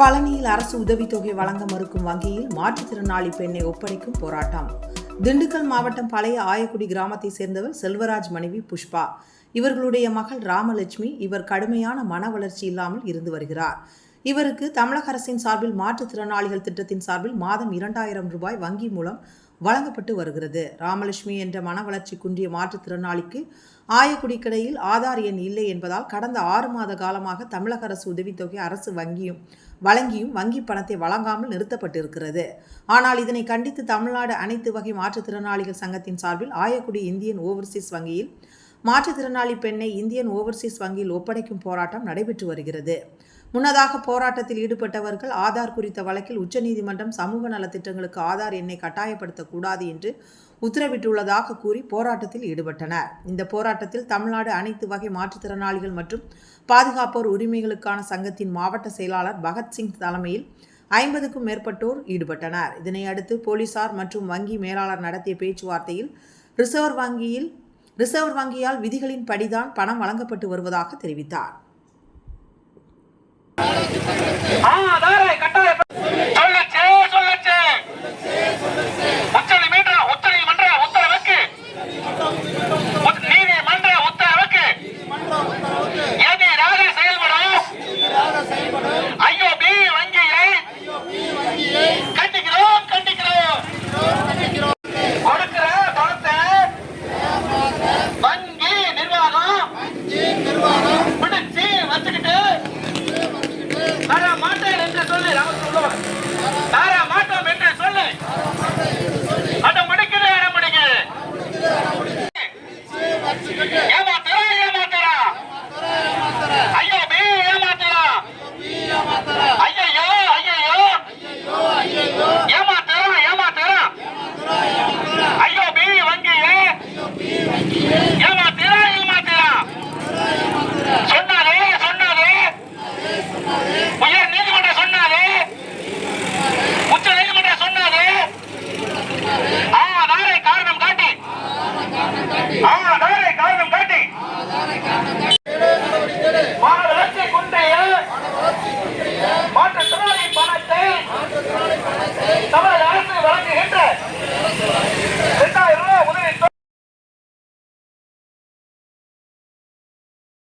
பழனியில் அரசு உதவித்தொகை வழங்க மறுக்கும் வங்கியில் மாற்றுத்திறனாளி பெண்ணை ஒப்படைக்கும் போராட்டம். திண்டுக்கல் மாவட்டம் பழைய ஆயக்குடி கிராமத்தை சேர்ந்தவர் செல்வராஜ் மனைவி புஷ்பா. இவர்களுடைய மகள் ராமலட்சுமி இவர் கடுமையான மன வளர்ச்சி இல்லாமல் இருந்து வருகிறார். இவருக்கு தமிழக அரசின் சார்பில் மாற்றுத்திறனாளிகள் திட்டத்தின் சார்பில் மாதம் இரண்டாயிரம் ரூபாய் வங்கி மூலம் வழங்கப்பட்டு வருகிறது. ராமலட்சுமி என்ற மன வளர்ச்சி குன்றிய மாற்றுத்திறனாளிக்கு ஆயக்குடிக்கடையில் ஆதார் எண் இல்லை என்பதால் கடந்த ஆறு மாத காலமாக தமிழக அரசு உதவித்தொகை அரசு வங்கியும் வழங்கியும் வங்கி பணத்தை வழங்காமல் நிறுத்தப்பட்டிருக்கிறது. ஆனால் இதனை கண்டித்து தமிழ்நாடு அனைத்து வகை மாற்றுத்திறனாளிகள் சங்கத்தின் சார்பில் ஆயக்குடி இந்தியன் ஓவர்சீஸ் வங்கியில் மாற்றுத்திறனாளி பெண்ணை இந்தியன் ஓவர்சீஸ் வங்கியில் ஒப்படைக்கும் போராட்டம் நடைபெற்று வருகிறது. முன்னதாக போராட்டத்தில் ஈடுபட்டவர்கள் ஆதார் குறித்த வழக்கில் உச்சநீதிமன்றம் சமூக நலத்திட்டங்களுக்கு ஆதார் எண்ணை கட்டாயப்படுத்தக்கூடாது என்று உத்தரவிட்டுள்ளதாக கூறி போராட்டத்தில் ஈடுபட்டனர். இந்த போராட்டத்தில் தமிழ்நாடு அனைத்து வகை மாற்றுத்திறனாளிகள் மற்றும் பாதுகாப்போர் உரிமைகளுக்கான சங்கத்தின் மாவட்ட செயலாளர் பகத்சிங் தலைமையில் ஐம்பதுக்கும் மேற்பட்டோர் ஈடுபட்டனர். இதனையடுத்து போலீசார் மற்றும் வங்கி மேலாளர் நடத்திய பேச்சுவார்த்தையில் ரிசர்வ் வங்கியில் ரிசர்வ் வங்கியால் விதிகளின் படிதான் பணம் வழங்கப்பட்டு வருவதாக தெரிவித்தார். Thank you.